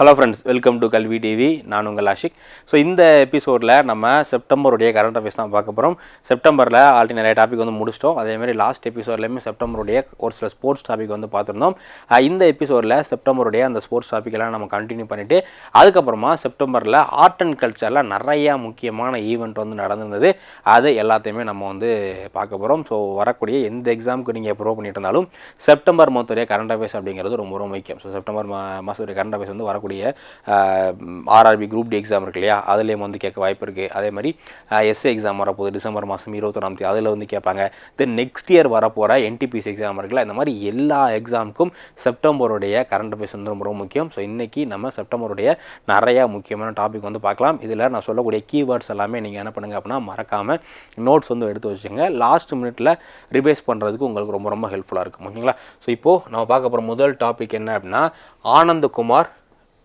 Hello friends welcome to Kalvi TV நான் உங்கள் Ashiq. So இந்த எபிசோடில் நம்ம செப்டம்பருடைய கரண்ட் அஃபேர்ஸ் தான் பார்க்க போகிறோம் செப்டம்பரில் ஆல்ரெடி நிறைய டாபிக் வந்து முடிச்சிட்டோம். அதேமாதிரி லாஸ்ட் எபிசோட்லேயுமே செப்டம்பருடைய ஒரு சில ஸ்போர்ட்ஸ் டாபிக் வந்து பார்த்துருந்தோம். இந்த எபிசோடில் செப்டம்பருடைய அந்த ஸ்போர்ட்ஸ் டாபிக்கெல்லாம் நம்ம கண்டினியூ பண்ணிவிட்டு அதுக்கப்புறமா செப்டம்பரில் ஆர்ட் அண்ட் கல்ச்சரில் நிறையா முக்கியமான ஈவெண்ட் வந்து நடந்திருந்தது. அது எல்லாத்தையுமே நம்ம வந்து பார்க்க போகிறோம் ஸோ வரக்கூடிய எந்த எக்ஸாமுக்கு நீங்கள் ப்ரோ பண்ணிட்டு இருந்தாலும் செப்டம்பர் மொத்தடைய கரண்ட் அஃபேர்ஸ் அப்படிங்கிறது ரொம்ப ரொம்ப முக்கியம். ஸோ செப்டம்பர் மாதத்துடைய கரண்ட் அஃபேர்ஸ் வந்து வரக்கூடிய ஆர்ஆர்பி குரூப் டி எக்ஸாம் இருக்கு இல்லையா? அதுலேயும் வந்து கேட்க வாய்ப்பு இருக்குது அதே மாதிரி எஸ்ஏ எக்ஸாம் வரப்போகுது டிசம்பர் மாதம் இருபத்தொன்னாம் தேதி. அதில் வந்து கேட்பாங்க தென் நெக்ஸ்ட் இயர் வரப்போகிற என்டிபிசி எக்ஸாம் இருக்குல்ல? இந்த மாதிரி எல்லா எக்ஸாமுக்கும் செப்டம்பருடைய கரண்ட் அஃபேர்ஸ் வந்து ரொம்ப ரொம்ப முக்கியம். ஸோ இன்றைக்கி நம்ம செப்டம்பருடைய நிறையா முக்கியமான டாபிக் வந்து பார்க்கலாம். இதில் நான் சொல்லக்கூடிய கீவேர்ட்ஸ் எல்லாமே நீங்கள் என்ன பண்ணுங்கள் அப்படின்னா மறக்காமல் நோட்ஸ் வந்து எடுத்து வச்சுங்க லாஸ்ட் மினிட்ல ரிவைஸ் பண்ணுறதுக்கு உங்களுக்கு ரொம்ப ரொம்ப ஹெல்ப்ஃபுல்லாக இருக்கும். ஓகேங்களா? ஸோ இப்போது நம்ம பார்க்க போகிற முதல் டாபிக் என்ன அப்படின்னா ஆனந்தகுமார்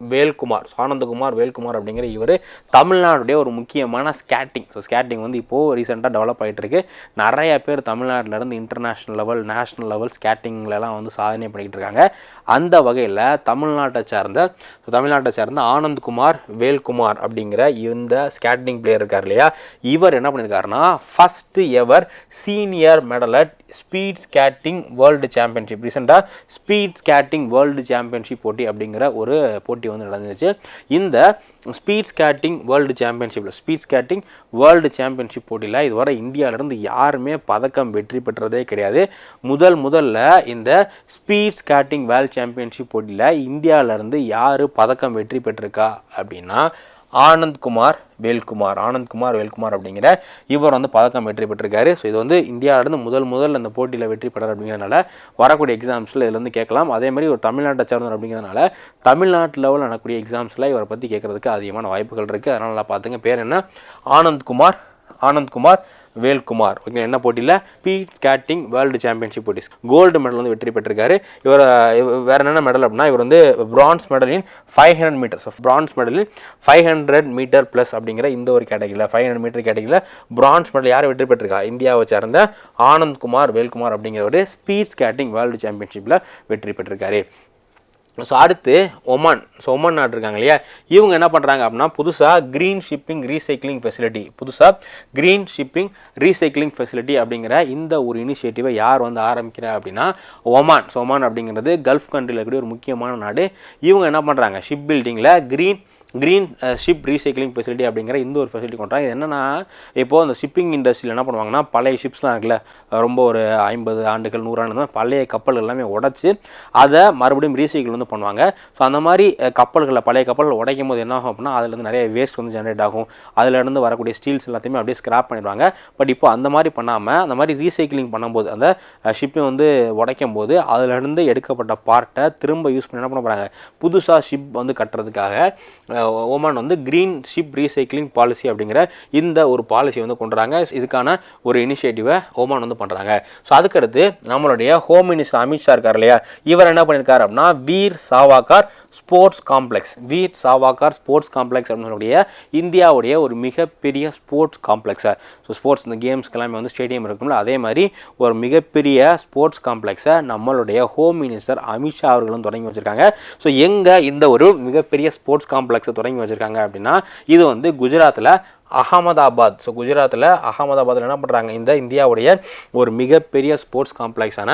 வேல்குமார் ஸோ ஆனந்தகுமார் வேல்குமார் அப்படிங்கிற இவர் தமிழ்நாடுடைய ஒரு முக்கியமான ஸ்கேட்டிங் ஸோ ஸ்கேட்டிங் வந்து இப்போது ரீசெண்டாக டெவலப் ஆகிட்டுருக்கு நிறைய பேர் தமிழ்நாட்டிலேருந்து இன்டர்நேஷ்னல் லெவல் நேஷ்னல் லெவல் ஸ்கேட்டிங்லலாம் வந்து சாதனை பண்ணிக்கிட்டு இருக்காங்க. அந்த வகையில் தமிழ்நாட்டை சார்ந்த ஸோ தமிழ்நாட்டை சார்ந்த ஆனந்த்குமார் வேல்குமார் அப்படிங்கிற இந்த ஸ்கேட்டிங் பிளேயர் இருக்கார் இல்லையா? இவர் என்ன பண்ணியிருக்காருன்னா first ever senior medalled speed skating world championship ரீசெண்டாக ஸ்பீட் ஸ்கேட்டிங் வேர்ல்டு சாம்பியன்ஷிப் போட்டி அப்படிங்கிற ஒரு போட்டி வந்து நடந்துச்சு. இந்த ஸ்பீட் ஸ்கேட்டிங் வேர்ல்டு சாம்பியன்ஷிப்பில் ஸ்பீட் ஸ்கேட்டிங் வேர்ல்டு சாம்பியன்ஷிப் போட்டியில் இதுவரை இந்தியாவிலேருந்து யாருமே பதக்கம் வெற்றி பெற்றதே கிடையாது. முதல் முதல்ல இந்த ஸ்பீட் ஸ்கேட்டிங் வேர்ல்டு சாம்பியன்ஷிப் போட்டியில் இந்தியாவிலேருந்து யார் பதக்கம் வெற்றி பெற்றிருக்கா அப்படின்னா ஆனந்த்குமார் வேல்குமார். ஆனந்த்குமார் வேல்குமார் அப்படிங்கிற இவர் வந்து பதக்கம் வெற்றி பெற்றிருக்காரு. ஸோ இது வந்து இந்தியாவிலேருந்து முதல் முதல் அந்த போட்டியில் வெற்றி பெறார் அப்படிங்கிறனால வரக்கூடிய எக்ஸாம்ஸில் இதுலேருந்து கேட்கலாம். அதே மாதிரி ஒரு தமிழ்நாட்டை சார்ந்தவர் அப்படிங்கிறதுனால தமிழ்நாட்டு லெவலில் நடக்கக்கூடிய எக்ஸாம்ஸில் இவரை பற்றி கேட்குறதுக்கு அதிகமான வாய்ப்புகள் இருக்குது அதனால் நல்லா பார்த்துங்க பேர் என்ன? ஆனந்த்குமார். ஆனந்த்குமார் வேல்குமார். ஓகே என்ன போட்டியில்? ஸ்பீட் ஸ்கேட்டிங் வேர்ல்டு சாம்பியன்ஷிப் போட்டிஸ் கோல்டு மெடல் வந்து வெற்றி பெற்றிருக்காரு. இவர் வேறு என்னென்ன மெடல் அப்படின்னா இவர் வந்து பிரான்ஸ் மெடலின் ஃபைவ் ஹண்ட்ரட் மீட்டர்ஸ் பிரான்ஸ் மெடலில் ஃபைவ் ஹண்ட்ரட் மீட்டர் ப்ளஸ் அப்படிங்கிற இந்த ஒரு கேட்டகரியில் ஃபைவ் ஹண்ட்ரட் மீட்டர் கேட்டகரியில் பிரான்ஸ் மெடல் யார் வெற்றி பெற்றிருக்கா? இந்தியாவை சார்ந்த ஆனந்த்குமார் வேல்குமார் அப்படிங்கிற ஒரு ஸ்பீட் ஸ்கேட்டிங் வேர்ல்டு சாம்பியன்ஷிப்பில் வெற்றி பெற்றிருக்காரு. ஸோ அடுத்து ஒமான் ஸோ ஒமான் நாடு இருக்காங்க இல்லையா? இவங்க என்ன பண்ணுறாங்க அப்படின்னா புதுசாக க்ரீன் ஷிப்பிங் ரீசைக்ளிங் ஃபெசிலிட்டி புதுசாக க்ரீன் ஷிப்பிங் ரீசைக்ளிங் ஃபெசிலிட்டி அப்படிங்கிற இந்த ஒரு இனிஷியேட்டிவை யார் வந்து ஆரம்பிக்கிறா அப்படின்னா ஒமான் ஸோ ஒமான் அப்படிங்கிறது கல்ஃப் கண்ட்ரியில் இருக்கக்கூடிய ஒரு முக்கியமான நாடு. இவங்க என்ன பண்ணுறாங்க ஷிப் பில்டிங்கில் green green ship recycling facility அப்படிங்கிற இந்த ஒரு ஃபெசிலிட்டி கொண்டாங்க இது என்னென்னா இப்போது அந்த ஷிப்பிங் இண்டஸ்ட்ரியில் என்ன பண்ணுவாங்கன்னா பழைய ஷிப்ஸ்லாம் இருக்குல்ல ரொம்ப ஒரு ஐம்பது ஆண்டுகள் நூறாண்டு தான் பழைய கப்பல் எல்லாமே உடச்சி அதை மறுபடியும் ரீசைக்கிள் வந்து பண்ணுவாங்க. ஸோ அந்த மாதிரி கப்பல்களில் கப்பல்களை பழைய கப்பல்கள் உடைக்கும் போது என்ன ஆகும் அப்படின்னா அதுலேருந்து நிறைய வேஸ்ட் வந்து ஜென்ரேட் ஆகும். அதுலேருந்து வரக்கூடிய ஸ்டீல்ஸ் எல்லாத்தையுமே அப்படியே ஸ்கிராப் பண்ணிடுவாங்க. பட் இப்போ அந்த மாதிரி பண்ணாமல் அந்த மாதிரி ரீசைக்கிளிங் பண்ணும்போது அந்த ஷிப்பை வந்து உடைக்கும் போது அதுலேருந்து எடுக்கப்பட்ட பார்ட்டை திரும்ப யூஸ் பண்ணி என்ன பண்ண போகிறாங்க புதுசாக ஷிப் வந்து கட்டுறதுக்காக ஓமான் வந்து க்ரீன் ஷிப் ரீசைக்ளிங் பாலிசி அப்படிங்கிற இந்த ஒரு பாலிசி வந்து கொண்டு வராங்க இதுக்கான ஒரு இனிஷியேட்டிவை ஓமான் வந்து பண்ணுறாங்க ஸோ அதுக்கடுத்து நம்மளுடைய ஹோம் மினிஸ்டர் அமித்ஷா இருக்கார் இல்லையா? இவர் என்ன பண்ணியிருக்காரு அப்படின்னா Veer Savarkar sports complex. Veer Savarkar sports complex அப்படின்னு சொல்லக்கூடிய இந்தியாவுடைய ஒரு மிகப்பெரிய ஸ்போர்ட்ஸ் காம்ப்ளெக்ஸை. ஸோ ஸ்போர்ட்ஸ் இந்த கேம்ஸ்க்கு எல்லாமே வந்து ஸ்டேடியம் இருக்கும்ல அதே மாதிரி ஒரு மிகப்பெரிய ஸ்போர்ட்ஸ் காம்ப்ளெக்ஸை நம்மளுடைய ஹோம் மினிஸ்டர் அமித்ஷா அவர்களும் தொடங்கி வச்சுருக்காங்க. ஸோ எங்கே இந்த ஒரு மிகப்பெரிய ஸ்போர்ட்ஸ் காம்ப்ளெக்ஸை தொடங்கி வச்சுருக்காங்க அப்படின்னா இது வந்து குஜராத்தில் அகமதாபாத். ஸோ குஜராத்தில் அகமதாபாத்தில் என்ன பண்ணுறாங்க இந்த இந்தியாவுடைய ஒரு மிகப்பெரிய ஸ்போர்ட்ஸ் காம்ப்ளெக்ஸான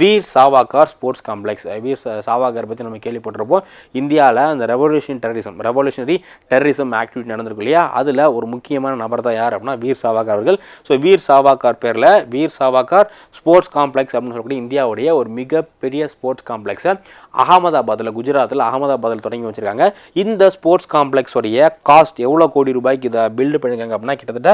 வீர் சாவாக்கார் ஸ்போர்ட்ஸ் காம்ப்ளெக்ஸ் வீர் சாவாக்கார் பற்றி நம்ம கேள்விப்பட்டிருப்போம். இந்தியாவில் அந்த revolution terrorism revolutionary terrorism activity நடந்திருக்கு இல்லையா? அதில் ஒரு முக்கியமான நபர் தான் யார் அப்படின்னா வீர் சாவாக்கார் அவர்கள். ஸோ வீர் சாவாக்கார் பேரில் வீர் சாவாக்கார் ஸ்போர்ட்ஸ் காம்ப்ளெக்ஸ் அப்படின்னு சொல்லக்கூடிய இந்தியாவுடைய ஒரு மிகப்பெரிய ஸ்போர்ட்ஸ் காம்ப்ளெக்ஸை அகமதாபாத்தில் குஜராத்தில் அகமதாபாத்தில் தொடங்கி வச்சிருக்காங்க. இந்த ஸ்போர்ட்ஸ் காம்ப்ளெக்ஸோடைய காஸ்ட் எவ்வளோ கோடி ரூபாய்க்கு இதை பில்டு பண்ணியிருக்காங்க அப்படின்னா கிட்டத்தட்ட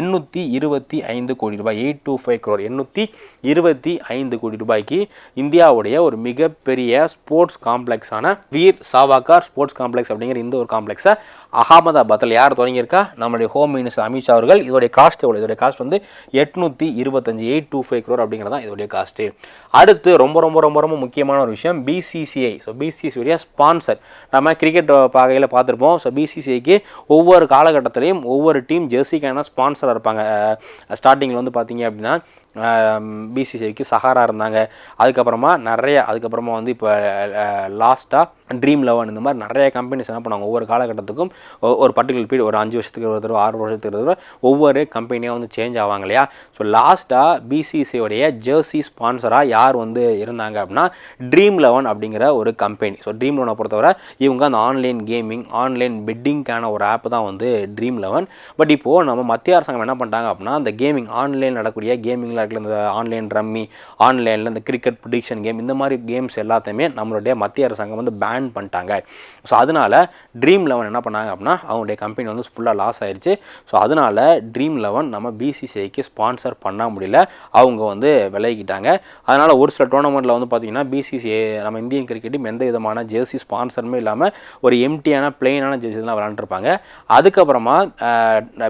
எண்ணூற்றி இருபத்தி ஐந்து கோடி ரூபாய் எயிட் டூ ஃபைவ் க்ரோர் எண்ணூற்றி இருபத்தி ஐந்து கோடி ரூபாய்க்கு இந்தியாவுடைய ஒரு மிகப்பெரிய ஸ்போர்ட்ஸ் காம்ப்ளெக்ஸான வீர் சாவாக்கார் ஸ்போர்ட்ஸ் காம்ப்ளெக்ஸ் அப்படிங்கிற இந்த ஒரு காம்ப்ளெக்ஸை அகமதாபாத்தில் யார் தொடங்கியிருக்கா? நம்மளுடைய ஹோம் மினிஸ்டர் அமித்ஷா அவர்கள். இதோடைய காஸ்ட் எவ்வளோ இதோடைய காஸ்ட் வந்து எட்நூற்றி இருபத்தஞ்சு எயிட் டூ ஃபைவ் க்ரோர் அப்படிங்கிறது தான் இதோடைய காஸ்ட்டு அடுத்து ரொம்ப ரொம்ப ரொம்ப ரொம்ப முக்கியமான ஒரு விஷயம் பிசி பிசிசிஐ ஸோ பிசிசிஐடைய ஸ்பான்சர் நம்ம கிரிக்கெட் uh, பாகையில் பார்த்துருப்போம். ஸோ பிசிசிஐக்கு ஒவ்வொரு காலகட்டத்திலையும் ஒவ்வொரு டீம் ஜெர்சிக்கான ஸ்பான்சராக இருப்பாங்க. Uh, ஸ்டார்டிங்கில் வந்து பார்த்தீங்க அப்படின்னா பிசிசிஐக்கு சஹாரா இருந்தாங்க. அதுக்கப்புறமா நிறைய அதுக்கப்புறமா வந்து இப்போ லாஸ்ட்டாக ட்ரீம் லெவன் இந்த மாதிரி நிறைய கம்பெனிஸ் என்ன பண்ணுவாங்க ஒவ்வொரு காலகட்டத்துக்கும் ஒரு பர்டிகுலர் பீரியட் ஒரு அஞ்சு வருஷத்துக்கு ஒரு தடவை ஆறு வருஷத்துக்கு ஒரு தடவை ஒவ்வொரு கம்பெனியாக வந்து சேஞ்ச் ஆவாங்க இல்லையா? ஸோ லாஸ்ட்டாக பிசிசியோடைய ஜெர்சி ஸ்பான்சராக யார் வந்து இருந்தாங்க அப்படின்னா ட்ரீம் லெவன் அப்படிங்கிற ஒரு கம்பெனி ஸோ ட்ரீம் லெவனை பொறுத்தவரை இவங்க அந்த ஆன்லைன் கேமிங் ஆன்லைன் பெட்டிங்க்கான ஒரு ஆப் தான் வந்து ட்ரீம் லெவன் பட் இப்போது நம்ம மத்திய அரசாங்கம் என்ன பண்ணிட்டாங்க அப்படின்னா அந்த கேமிங் ஆன்லைன் நடக்கக்கூடிய கேமிங்கில் இருக்கிற இந்த ஆன்லைன் ரம்மி ஆன்லைனில் இந்த கிரிக்கெட் ப்ரிடிக்ஷன் கேம் இந்த மாதிரி கேம்ஸ் எல்லாத்தையுமே நம்மளுடைய மத்திய அரசாங்கம் வந்து பேன் பண்ணிட்டாங்க. ஸோ அதனால ட்ரீம் லெவன் என்ன பண்ணாங்க அப்படின்னா அவங்களுடைய கம்பெனி வந்து ஃபுல்லாக லாஸ் ஆயிடுச்சு ஸோ அதனால ட்ரீம் லெவன் நம்ம பிசிசிஐக்கு ஸ்பான்சர் பண்ண முடியல. அவங்க வந்து விலகிக்கிட்டாங்க அதனால் ஒரு சில டோர்னமெண்ட்டில் வந்து பார்த்தீங்கன்னா பிசிசிஐ நம்ம இந்தியன் கிரிக்கெட்டும் எந்த விதமான ஜெர்சி ஸ்பான்சருமே இல்லாமல் ஒரு எம்டியான பிளெயினான ஜெர்சி தான் விளாண்டுருப்பாங்க அதுக்கப்புறமா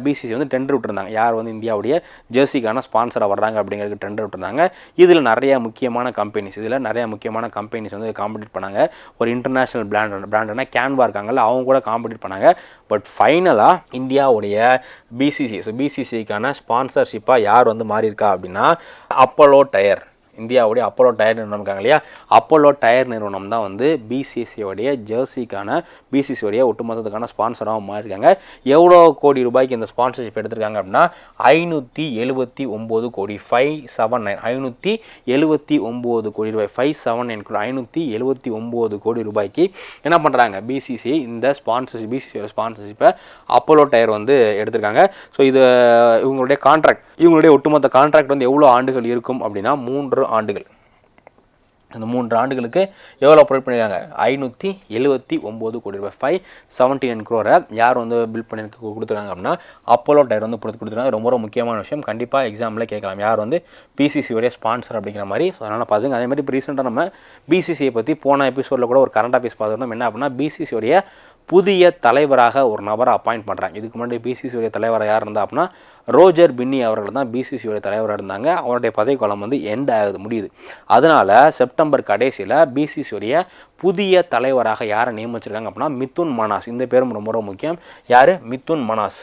பிசிசி வந்து டெண்டர் விட்டுருந்தாங்க. யார் வந்து இந்தியாவுடைய ஜெர்சிக்கான ஸ்பான்சராக வர்றாங்க அப்படிங்கிறது டெண்டர் விட்டுருந்தாங்க. இதில் நிறைய முக்கியமான கம்பெனிஸ் இதில் நிறையா முக்கியமான கம்பெனிஸ் வந்து காம்படிட் பண்ணாங்க. ஒரு இன்டர்நேஷ்னல் பிராண்ட் பிராண்டுனா கேன்வா இருக்காங்கல்ல அவங்க கூட காம்படிட் பண்ணாங்க. பட் ஃபைனலாக இந்தியாவுடைய பிசிசி ஸோ பிசிசிக்கான ஸ்பான்சர்ஷிப்பாக யார் வந்து மாறி இருக்கா அப்படின்னா அப்போலோ டயர் இந்தியாவுடைய அப்போலோ டயர் நிறுவனம் இருக்காங்க இல்லையா? அப்போலோ டயர் நிறுவனம் தான் வந்து பிசிசியோடைய ஜெர்சிக்கான பிசிசியோடைய ஒட்டுமொத்தத்துக்கான ஸ்பான்சராக மாறியிருக்காங்க. எவ்வளோ கோடி ரூபாய்க்கு இந்த ஸ்பான்சர்ஷிப் எடுத்திருக்காங்க அப்படின்னா ஐநூற்றி எழுபத்தி ஒம்பது கோடி ஃபைவ் செவன் நைன் ஐநூற்றி எழுபத்தி ஒம்பது கோடி ரூபாய் ஃபைவ் செவன் நைன் கோடி ஐநூற்றி எழுபத்தி ஒம்பது கோடி ரூபாய்க்கு என்ன பண்ணுறாங்க பிசிசி இந்த ஸ்பான்சர்ஷிப் பிசிசியோட ஸ்பான்சர்ஷிப்பை அப்போலோ டயர் வந்து எடுத்திருக்காங்க. ஸோ இது இவங்களுடைய கான்ட்ராக்ட் இவங்களுடைய ஒட்டுமொத்த கான்ட்ராக்ட் வந்து எவ்வளோ ஆண்டுகள் இருக்கும் அப்படின்னா மூன்று ஆண்டுகள். அந்த மூன்று ஆண்டுகளுக்கு எவ்வளோ ப்ரொவைட் பண்ணியிருக்காங்க ஐநூற்றி எழுபத்தி ஒம்பது கோடி ரூபாய். ஃபைவ் செவன்ட்டி நைன் க்ரோரை யார் வந்து பில் பண்ணி கொடுத்துருக்காங்க அப்படின்னா அப்போலோ டயர் வந்து கொடுத்து கொடுத்துருக்காங்க. ரொம்ப ரொம்ப முக்கியமான விஷயம். கண்டிப்பாக எக்ஸாமில் கேட்கலாம். யார் வந்து பிசிசியோடைய ஸ்பான்சர் அப்படிங்கிற மாதிரி. ஸோ அதனால் பார்த்துங்க அதே மாதிரி இப்போ ரீசெண்டாக நம்ம பிசிசியை பற்றி போன எபிசோடில் கூட ஒரு கரண்ட் ஆஃபீஸ் பார்த்துருந்தோம். என்ன அப்படின்னா பிசிசியோடைய புதிய தலைவராக ஒரு நபரை அப்பாயிண்ட் பண்ணுறாங்க இதுக்கு முன்னாடி பிசிசியோடைய தலைவராக யார் இருந்தால் அப்படின்னா ரோஜர் பின்னி அவர்கள் தான் பிசிசியோட தலைவராக இருந்தாங்க. அவருடைய பதவிக்காலம் வந்து எண்ட் ஆகுது முடியுது. அதனால் செப்டம்பர் கடைசியில் பிசிசியோடைய புதிய தலைவராக யாரை நியமிச்சிருக்காங்க அப்படின்னா மிதுன் மனாஸ். இந்த பேரும் ரொம்ப ரொம்ப முக்கியம். யார்? மிதுன் மனாஸ்.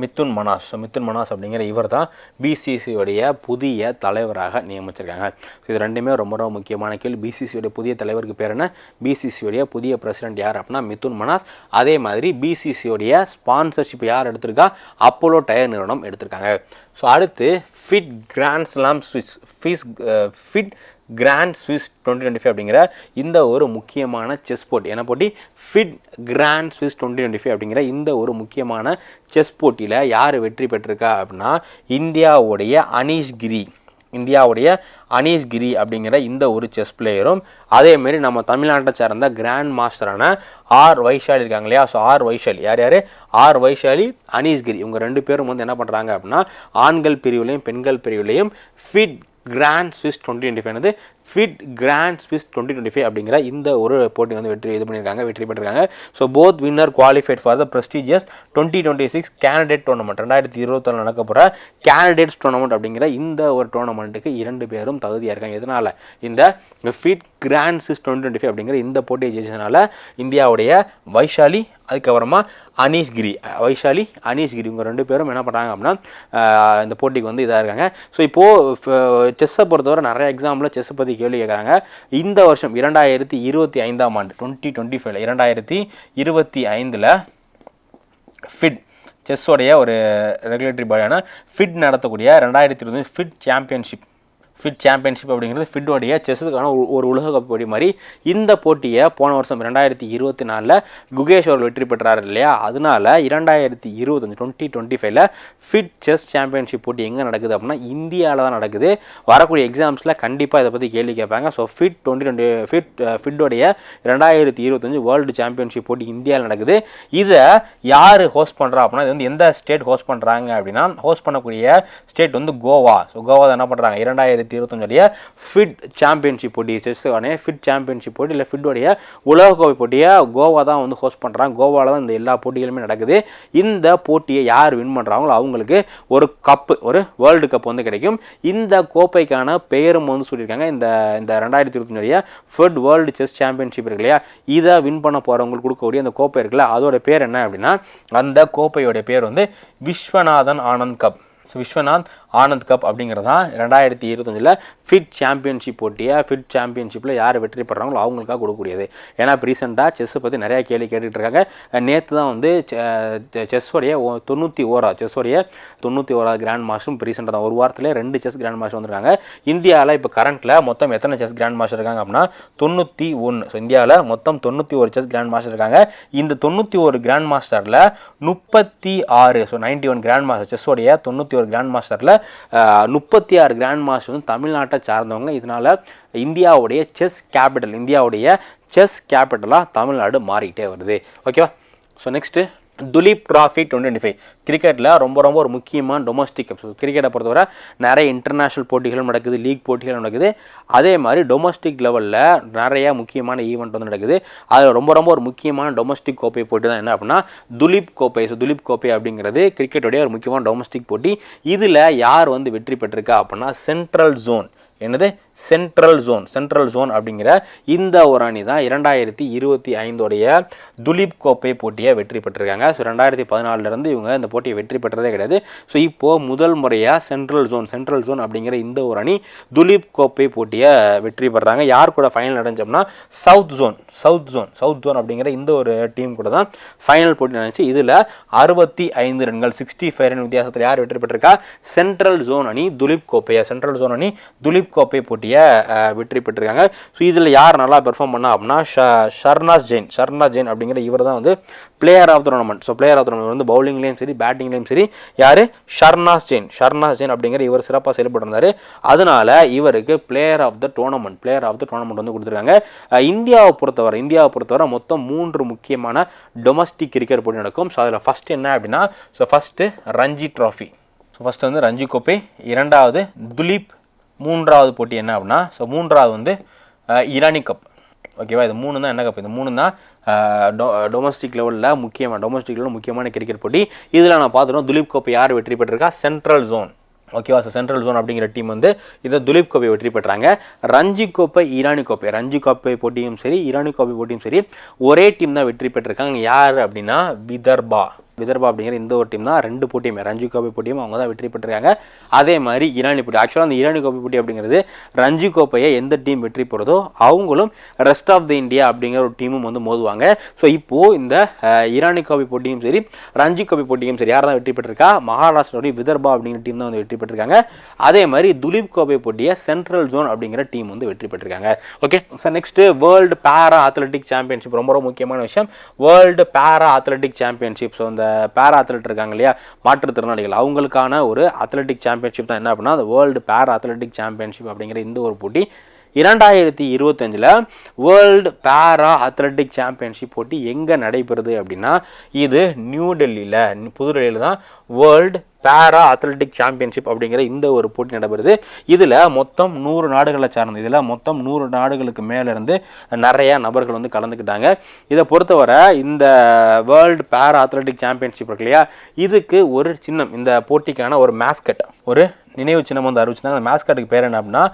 மித்துன் மனாஸ். ஸோ மனாஸ் அப்படிங்கிற இவர் தான் பிசிசியோடைய புதிய தலைவராக நியமிச்சிருக்காங்க. ஸோ இது ரெண்டுமே ரொம்ப ரொம்ப முக்கியமான கேள்வி. பிசிசியுடைய புதிய தலைவருக்கு பேர் என்ன? பிசிசியுடைய புதிய பிரசிடென்ட் யார் அப்படின்னா மித்துன் மனாஸ். அதே மாதிரி பிசிசியோடைய ஸ்பான்சர்ஷிப் யார் எடுத்திருக்கா? அப்போலோ டயர் நிறுவனம் எடுத்திருக்காங்க. ஸோ அடுத்து FIDE grand slam Swiss fees FIDE grand Swiss twenty twenty five அப்படிங்கிற இந்த ஒரு முக்கியமான செஸ் போட்டி. என்ன போட்டி? FIDE grand Swiss twenty twenty five அப்படிங்கிற இந்த ஒரு முக்கியமான செஸ் போட்டியில் யார் வெற்றி பெற்றிருக்கா அப்படின்னா இந்தியாவுடைய அனீஷ் கிரி. இந்தியாவுடைய அனீஷ் கிரி அப்படிங்கிற இந்த ஒரு செஸ் பிளேயரும் அதேமாரி நம்ம தமிழ்நாட்டை சேர்ந்த கிராண்ட் மாஸ்டரான ஆர் வைஷாலி இருக்காங்க இல்லையா? So R Vaishali. யார் யார்? ஆர் வைஷாலி அனீஷ் கிரி. இவங்க ரெண்டு பேரும் வந்து என்ன பண்ணுறாங்க அப்படின்னா ஆண்கள் பிரிவுலையும் பெண்கள் பிரிவுலையும் FIDE grand Swiss twenty twenty five வந்து FIDE grand Swiss twenty twenty five அப்படிங்கிற இந்த ஒரு போட்டி வந்து வெற்றி இது பண்ணியிருக்காங்க வெற்றி பெற்றிருக்காங்க. So both winner qualified for the prestigious twenty twenty six candidate tournament ரெண்டாயிரத்தி இருபத்தொன்று நடக்க போகிற கேண்டிடேட்ஸ் டோர்னமெண்ட் அப்படிங்கிற இந்த ஒரு டோர்னமெண்ட்டுக்கு இரண்டு பேரும் தகுதியாக இருக்காங்க. இதனால் இந்த FIDE grand Swiss twenty twenty five அப்படிங்கிற இந்த போட்டியை ஜெயிச்சதுனால இந்தியாவுடைய வைஷாலி அதுக்கப்புறமா அனீஷ் கிரி வைஷாலி அனீஷ் கிரி இவங்க ரெண்டு பேரும் என்ன பண்ணுறாங்க அப்படின்னா இந்த போட்டிக்கு வந்து இதாக இருக்காங்க. ஸோ இப்போது செஸ்ஸை பொறுத்தவரை நிறைய எக்ஸாமில் செஸ்ஸை பற்றி கேள்வி கேட்குறாங்க இந்த வருஷம் இரண்டாயிரத்தி இருபத்தி ஐந்தாம் ஆண்டு டுவெண்ட்டி டுவெண்ட்டி ஃபைவ்ல இரண்டாயிரத்தி இருபத்தி ஐந்தில் ஃபிட் செஸ்ஸோடைய ஒரு ரெகுலேட்டரி பாடியான ஃபிட் நடத்தக்கூடிய ரெண்டாயிரத்தி இருபது ஃபிட் சாம்பியன்ஷிப் ஃபிட் சாம்பியன்ஷிப் அப்படிங்கிறது ஃபிட்டோடைய செஸ்ஸுக்கான ஒரு- ஒரு உலகக்கப் போட்டி மாதிரி இந்த போட்டியை போன வருஷம் ரெண்டாயிரத்தி இருபத்தி நாலில் குகேஷ் அவர்கள் வெற்றி பெற்றார் இல்லையா? அதனால இரண்டாயிரத்தி இருபத்தஞ்சு டுவெண்ட்டி டுவெண்ட்டி ஃபைவ்ல ஃபிட் செஸ் சாம்பியன்ஷிப் போட்டி எங்கே நடக்குது அப்படின்னா இந்தியாவில் தான் நடக்குது. வரக்கூடிய எக்ஸாம்ஸில் கண்டிப்பாக இதை பற்றி கேள்வி கேட்பாங்க. So FIDE twenty twenty FIDE ஃபிட்டோடைய ரெண்டாயிரத்தி இருபத்தஞ்சு வேர்ல்டு சாம்பியன்ஷிப் போட்டி இந்தியாவில் நடக்குது. இதை யார் ஹோஸ்ட் பண்ணுறா அப்படின்னா இது வந்து எந்த ஸ்டேட் ஹோஸ்ட் பண்ணுறாங்க அப்படின்னா ஹோஸ்ட் பண்ணக்கூடிய ஸ்டேட் வந்து கோவா. ஸோ கோவா என்ன பண்ணுறாங்க இரண்டாயிரத்தி இருபத்தஞ்சுடைய ஃபிட் சாம்பியன்ஷிப் போட்டி செஸ்ஸுக்கான ஃபிட் சாம்பியன்ஷிப் போட்டி இல்லை ஃபிட்டோடைய உலகக்கோப்பை போட்டியை கோவா தான் வந்து ஹோஸ்ட் பண்ணுறாங்க கோவாவில் தான் இந்த எல்லா போட்டிகளுமே நடக்குது. இந்த போட்டியை யார் வின் பண்ணுறாங்களோ அவங்களுக்கு ஒரு கப்பு ஒரு வேர்ல்டு கப் வந்து கிடைக்கும். இந்த கோப்பைக்கான பெயரும் வந்து சொல்லியிருக்காங்க. இந்த இந்த ரெண்டாயிரத்தி இருபத்தஞ்சுடைய ஃபிட் வேர்ல்டு செஸ் சாம்பியன்ஷிப் இருக்கு இல்லையா? இதை வின் பண்ண போகிறவங்களுக்கு கொடுக்கக்கூடிய அந்த கோப்பை இருக்குல்ல அதோட பேர் என்ன அப்படின்னா அந்த கோப்பையோடைய பேர் வந்து Viswanathan Anand cup so Viswanath Anand cup அப்படிங்கிறது தான் ரெண்டாயிரத்தி இருபத்தஞ்சில் ஃபிட் சாம்பியன்ஷிப் போட்டியை ஃபிட் சாம்பியன்ஷிப்பில் யார் வெற்றி பெறாங்களோ அவங்களுக்காக கொடுக்கக்கூடியது. ஏன்னா இப்போ ரீசெண்டாக செஸ்ஸை பற்றி நிறையா கேள்வி கேட்டுகிட்டு இருக்காங்க. நேற்று தான் வந்து செஸ்ஸோடைய தொண்ணூற்றி ஓரா செஸ்ஸோடைய தொண்ணூற்றி ஓரா கிராண்ட் மாஸ்டரும் இப்போ ரீசெண்டாக தான் ஒரு வாரத்தில் ரெண்டு செஸ் கிராண்ட் மாஸ்டர் வந்திருக்காங்க. இந்தியாவில் இப்போ கரண்ட்டில் மொத்தம் எத்தனை செஸ் கிராண்ட் மாஸ்டர் இருக்காங்க அப்படின்னா தொண்ணூற்றி ஒன்று ஸோ இந்தியாவில் மொத்தம் தொண்ணூற்றி ஒரு செஸ் கிராண்ட் மாஸ்டர் இருக்காங்க. இந்த தொண்ணூற்றி ஒரு கிராண்ட் மாஸ்டரில் முப்பத்தி ஆறு so ninety one grand master செஸ்ஸோடைய தொண்ணூற்றி ஒரு கிராண்ட் மாஸ்டரில் முப்பத்தி ஆறு கிராண்ட் மாஸ்டர் வந்து தமிழ்நாட்டை சார்ந்தவங்க. இதனால் இந்தியாவுடைய செஸ் கேபிட்டல் இந்தியாவுடைய செஸ் கேபிட்டலாக தமிழ்நாடு மாறிக்கிட்டே வருது. ஓகேவா so next Duleep trophy twenty five. கிரிக்கெட்டில் ரொம்ப ரொம்ப ஒரு முக்கியமான டொமஸ்டிக் கிரிக்கெட்டை பொறுத்தவரை நிறைய இன்டர்நேஷ்னல் போட்டிகளும் நடக்குது லீக் போட்டிகளும் நடக்குது. அதே மாதிரி டொமஸ்டிக் லெவலில் நிறைய முக்கியமான ஈவெண்ட் வந்து நடக்குது. அதில் ரொம்ப ரொம்ப ஒரு முக்கியமான டொமஸ்டிக் கோப்பை போட்டி தான் என்ன அப்படின்னா துலீப் கோப்பை. ஸோ துலீப் கோப்பை அப்படிங்கிறது கிரிக்கெட்டுடைய ஒரு முக்கியமான டொமஸ்டிக் போட்டி. இதில் யார் வந்து வெற்றி பெற்றிருக்கா அப்படின்னா சென்ட்ரல் ஜோன் என்னது? சென்ட்ரல் ஜோன் சென்ட்ரல் ஜோன் அப்படிங்கிற இந்த ஒரு அணி தான் இரண்டாயிரத்தி இருபத்தி ஐந்தோடைய துலீப் கோப்பை போட்டியை வெற்றி பெற்றிருக்காங்க. ஸோ ரெண்டாயிரத்தி பதினாலிருந்து இவங்க இந்த போட்டியை வெற்றி பெற்றதே கிடையாது. ஸோ இப்போது முதல் முறையாக சென்ட்ரல் ஜோன் சென்ட்ரல் ஜோன் அப்படிங்கிற இந்த ஒரு அணி துலீப் கோப்பை போட்டியை வெற்றி பெறாங்க. யார் கூட final நடந்துச்சோம்னா south zone south zone south zone அப்படிங்கிற இந்த ஒரு டீம் கூட தான் ஃபைனல் போட்டி நடந்துச்சு. இதில் அறுபத்தி ஐந்து ரன்கள் சிக்ஸ்டி ஃபைவ் ரன் வித்தியாசத்தில் யார் வெற்றி பெற்றிருக்கா? சென்ட்ரல் ஜோன் அணி துலீப் கோப்பையை? சென்ட்ரல் ஜோன் அணி துலீப் கோப்பை போட்டியை வெற்றி பெற்றிருக்காங்க. ஸோ இதில் யார் நல்லா பெர்ஃபார்ம் பண்ணா அப்படின்னா ஷ ஷர்னாஸ் ஜெயின். ஷர்னாஸ் ஜெயின் அப்படிங்கிற இவர் தான் வந்து player of tournament so player of tournament வந்து பவுலிங்லேயும் சரி பேட்டிங்லேயும் சரி யார்? ஷர்னாஸ் ஜெயின். ஷர்னாஸ் ஜெயின் அப்படிங்கிற இவர் சிறப்பாக செயல்பட்டிருந்தார். அதனால் இவருக்கு player of the tournament player of the tournament வந்து கொடுத்துருக்காங்க. இந்தியாவை பொறுத்தவரை இந்தியாவை பொறுத்தவரை மொத்தம் மூன்று முக்கியமான டொமஸ்டிக் கிரிக்கெட் போட்டி நடக்கும். ஸோ அதில் ஃபஸ்ட் என்ன அப்படின்னா so first Ranji trophy so first வந்து ரஞ்சி கோப்பை இரண்டாவது துலீப் மூன்றாவது போட்டி என்ன அப்படின்னா ஸோ மூன்றாவது வந்து இரானி கப் ஓகேவா இது மூணு தான் என்ன கப் இது மூணு தான் டொமஸ்டிக் லெவலில் முக்கியமான டொமஸ்டிக் லெவலில் முக்கியமான கிரிக்கெட் போட்டி. இதில் நான் பார்த்துட்டோம் துலீப் கோப்பை யார் வெற்றி பெற்றிருக்கா? சென்ட்ரல் ஜோன் ஓகேவா சார் சென்ட்ரல் ஜோன் அப்படிங்கிற டீம் வந்து இந்த துலீப் கோப்பை வெற்றி பெற்றாங்க. ரஞ்சி கோப்பை ஈரானி கோப்பை. ரஞ்சி கோப்பை போட்டியும் சரி ஈரானி கோப்பை போட்டியும் சரி ஒரே டீம் தான் வெற்றி பெற்றிருக்காங்க. யார் அப்படின்னா விதர்பா. விதர்பா அப்படிங்கிற இந்த ஒரு டீம் தான். ரெண்டு போட்டியுமே ரஞ்சி கோப்பை போட்டியும் அவங்க தான் வெற்றி பெற்றிருக்காங்க. அதே மாதிரி இரானி போட்டி. ஆக்சுவலாக அந்த இரானி கோப்பை போட்டி அப்படிங்கிறது ரஞ்சி கோப்பையை எந்த டீம் வெற்றி பெறுதோ அவங்களும் ரெஸ்ட் ஆஃப் தி இந்தியா அப்படிங்கிற ஒரு டீமும் வந்து மோதுவாங்க. ஸோ இப்போது இந்த இரானி கோப்பை போட்டியும் சரி ரஞ்சி கோப்பை போட்டியும் சரி யார் தான் வெற்றி பெற்றிருக்கா? மகாராஷ்டிராவுடைய விதர்பா அப்படிங்கிற டீம் தான் வந்து வெற்றி பெற்றிருக்காங்க. அதே மாதிரி துலீப் கோப்பை போட்டியை சென்ட்ரல் ஜோன் அப்படிங்கிற டீம் வந்து வெற்றி பெற்றிருக்காங்க. Okay sir next world para athletic championship ரொம்ப ரொம்ப முக்கியமான விஷயம். World para athletic championship so இந்த பேரா அத்லெட் இருக்காங்க இல்லையா மாற்றுத்திறனாளிகள் அவங்களுக்கான ஒரு அத்லெட்டிக் சாம்பியன்ஷிப் தான் என்ன அப்படின்னா அந்த வேர்ல்டு பேர் அத்லெட்டிக் சாம்பியன்ஷிப் அப்படிங்கிற இந்த ஒரு போட்டி இரண்டாயிரத்தி இருபத்தஞ்சில் வேர்ல்டு பேரா அத்லெட்டிக் சாம்பியன்ஷிப் போட்டி எங்கே நடைபெறுது அப்படின்னா இது நியூ டெல்லியில் புதுடெல்லியில் தான் வேர்ல்டு பேரா அத்லெட்டிக் சாம்பியன்ஷிப் அப்படிங்கிற இந்த ஒரு போட்டி நடைபெறுது. இதில் மொத்தம் நூறு நாடுகளை சார்ந்து இதில் மொத்தம் நூறு நாடுகளுக்கு மேலேருந்து நிறையா நிறைய நபர்கள் வந்து கலந்துக்கிட்டாங்க. இதை பொறுத்தவரை இந்த வேர்ல்டு பேரா அத்லெட்டிக் சாம்பியன்ஷிப் இருக்கு இல்லையா? இதுக்கு ஒரு சின்னம் இந்த போட்டிக்கான ஒரு மேஸ்கட் ஒரு நினைவு சின்னம் வந்து அறிவிச்சுனாங்க அந்த மேஸ்கட்டுக்கு பேர் என்ன அப்படின்னா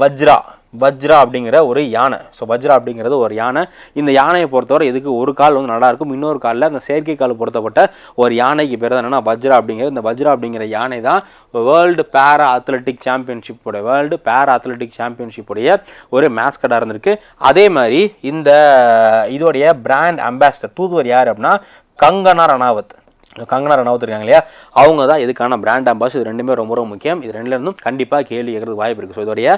வஜ்ரா. வஜ்ரா அப்படிங்கிற ஒரு யானை. ஸோ வஜ்ரா அப்படிங்கிறது ஒரு யானை. இந்த யானையை பொறுத்தவரை இதுக்கு ஒரு கால் வந்து நல்லா இருக்கும். இன்னொரு காலில் அந்த செயற்கை கால் பொருத்தப்பட்ட ஒரு யானைக்கு பேர் தான் என்னென்னா வஜ்ரா அப்படிங்கிறது. இந்த வஜ்ரா அப்படிங்கிற யானை தான் வேர்ல்டு பேரா அத்லெட்டிக் சாம்பியன்ஷிப்போட வேர்ல்டு பேரா அத்லெட்டிக் சாம்பியன்ஷிப்புடைய ஒரு மேஸ்கடாக இருந்திருக்கு. அதே மாதிரி இந்த இதோடைய பிராண்ட் அம்பாசிடர் தூதுவர் யார் அப்படின்னா கங்கனா ரணாவத் கங்கனா ரனாவத் இருக்காங்க இல்லையா? அவங்க தான் இதுக்கான பிராண்ட் அம்பாஸ் இது ரெண்டுமே ரொம்ப ரொம்ப முக்கியம். இது ரெண்டுலேருந்து கண்டிப்பாக கேள்வி கேட்கறது வாய்ப்பு இருக்குது ஸோ இதோடைய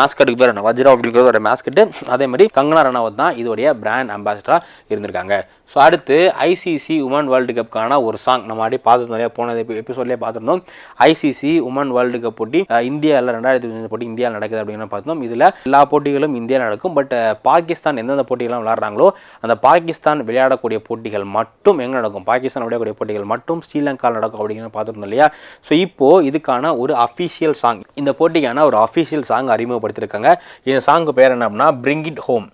மேஸ்கட்டுக்கு பேர் என்ன? வஜ்ரா அப்படிங்கிறது ஒரு மேஸ்கட்டு அதே மாதிரி கங்கனா ரனாவத் தான் இதோடைய பிராண்ட் அம்பாசிடராக இருந்திருக்காங்க. ஸோ அடுத்து ஐசிசி உமன் வேர்ல்டு கப்புக்கான ஒரு சாங் நம்ம அப்படியே பார்த்துருந்தோம் இல்லையா? போன எபிசோட்லேயே பார்த்துருந்தோம். ஐசிசி உமன் வேர்ல்டு கப் போட்டி இந்தியாவில் ரெண்டாயிரத்தி இருபது போட்டி இந்தியாவில் நடக்குது அப்படின்னு பார்த்தோம் இதில் எல்லா போட்டிகளும் இந்தியாவில் நடக்கும். பட் பாகிஸ்தான் எந்தெந்த போட்டிகள்லாம் விளையாடுறாங்களோ அந்த பாகிஸ்தான் விளையாடக்கூடிய போட்டிகள் மட்டும் எங்கே நடக்கும்? பாகிஸ்தான் விளையாடக்கூடிய போட்டிகள் மட்டும் ஸ்ரீலங்காவில் நடக்கும் அப்படின்னு பார்த்துருந்தோம் இல்லையா? ஸோ இப்போது இதுக்கான ஒரு அஃபிஷியல் சாங் இந்த போட்டிக்கான ஒரு அஃபிஷியல் சாங் அறிமுகப்படுத்தியிருக்காங்க. இந்த சாங்கு பேர் என்ன அப்படின்னா bring it home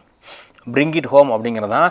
bring it home அப்படிங்கிறது தான்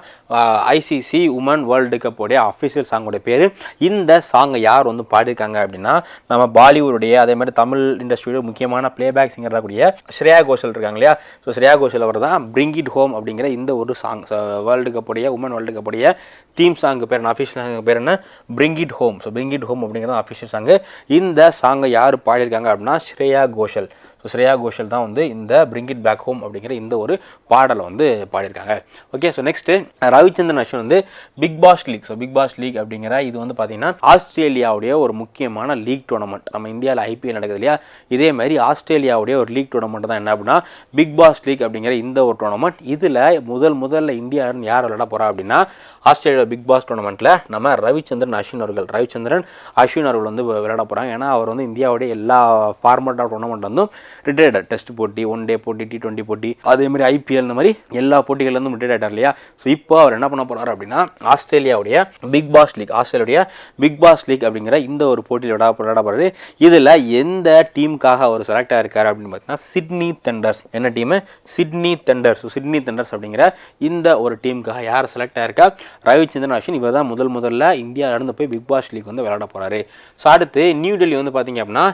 ஐசிசி உமன் வேர்ல்டு கப்போடைய அஃபிஷியல் சாங்கோடைய பேர். இந்த சாங்கை யார் வந்து பாடியிருக்காங்க அப்படின்னா நம்ம பாலிவுடைய அதே மாதிரி தமிழ் இண்டஸ்ட்ரியோட முக்கியமான பிளேபேக் சிங்கராக கூடிய ஸ்ரேயா கோஷல் இருக்காங்க இல்லையா? ஸோ ஸ்ரேயா கோஷல் அவர் தான் பிரிங்க் இட் ஹோம் அப்படிங்கிற இந்த ஒரு சாங் வேர்ல்டு கப்போடைய உமன் வேர்ல்டு கப்போடைய தீம் சாங் பேர் என்ன அஃபிஷியல் சாங் பேர் என்ன? Bring it home so bring it home அப்படிங்கிறது அஃபிஷியல் சாங்கு இந்த சாங்கை யார் பாடியிருக்காங்க அப்படின்னா ஸ்ரேயா கோஷல். ஸோ ஸ்ரேயா கோஷல் தான் வந்து இந்த பிரிங்க் இட் பேக் ஹோம் அப்படிங்கிற இந்த ஒரு பாடலை வந்து பாடியிருக்காங்க. Okay so next Ravichandran Ashwin வந்து Big Bash League so Big Bash League அப்படிங்கிற இது வந்து பார்த்தீங்கன்னா ஆஸ்திரேலியாவுடைய ஒரு முக்கியமான லீக் டோர்னமெண்ட் நம்ம இந்தியாவில் ஐபிஎல் நடக்குது இல்லையா? இதே மாதிரி ஆஸ்திரேலியாவுடைய ஒரு லீக் டோர்னமெண்ட் தான் என்ன அப்படின்னா பிக் பாஸ் லீக் அப்படிங்கிற இந்த ஒரு டோர்னமெண்ட் இதில் முதல் முதல்ல இந்தியா யார் விளையாட போகிறா அப்படின்னா ஆஸ்திரேலியா பிக் பாஸ் டோர்னமெண்ட்டில் நம்ம ரவிச்சந்திரன் அஸ்வின் அவர்கள். ரவிச்சந்திரன் அஸ்வின் அவர்கள் வந்து விளையாட போகிறாங்க ஏன்னா அவர் வந்து இந்தியாவுடைய எல்லா ஃபார்மேட் ஆஃப் டோர்னமெண்ட் வந்து ரிட்டையர்டு டெஸ்ட் போட்டி ஒன் டே போட்டி டி டுவெண்ட்டி போட்டி அதே மாதிரி ஐபிஎல் இந்த மாதிரி எல்லா போட்டிகள்லேருந்து ரிட்டையர்ட் ஆகிட்டார் இல்லையா? ஸோ இப்போ அவர் என்ன பண்ண போகிறார் அப்படின்னா ஆஸ்திரேலியாவுடைய பிக் பாஸ் லீக் ஆஸ்திரேலியாவுடைய பிக் பாஸ் லீக் அப்படிங்கிற இந்த ஒரு போட்டியில் விளாட விளையாட போகிறாரு இதில் எந்த டீமுக்காக அவர் செலக்ட் ஆகிருக்கார் அப்படின்னு பார்த்தீங்கன்னா சிட்னி தெண்டர்ஸ் என்ன team Sydney Thunders Sydney Thunders அப்படிங்கிற இந்த ஒரு டீமுக்காக யார் செலக்ட் ஆயிருக்கா? ரவிச்சந்திரன் அஸ்வின் இவர் தான் முதல் முதல்ல இந்தியா நடந்து போய் பிக் பாஸ் லீக் வந்து விளையாட போகிறாரு ஸோ அடுத்து நியூ டெல்லி வந்து பார்த்தீங்க அப்படின்னா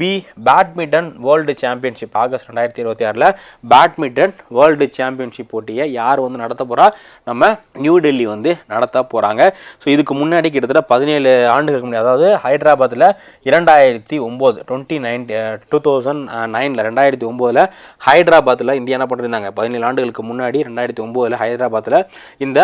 B badminton world championship August ரெண்டாயிரத்தி இருபத்தி ஆறில் பேட்மிண்டன் வேர்ல்டு சாம்பியன்ஷிப் போட்டியை யார் வந்து நடத்த போகிறா நம்ம நியூ டெல்லி வந்து நடத்த போகிறாங்க ஸோ இதுக்கு முன்னாடி கிட்டத்தட்ட பதினேழு ஆண்டுகளுக்கு முன்னாடி அதாவது ஹைதராபாத்தில் இரண்டாயிரத்தி ஒம்பது டுவெண்ட்டி நைன் டூ தௌசண்ட் நைனில் ரெண்டாயிரத்தி ஒம்போதில் ஹைதராபாத்தில் இந்தியா என்ன பண்ணியிருந்தாங்க பதினேழு ஆண்டுகளுக்கு முன்னாடி ரெண்டாயிரத்தி ஒம்போதில் ஹைதராபாத்தில் இந்த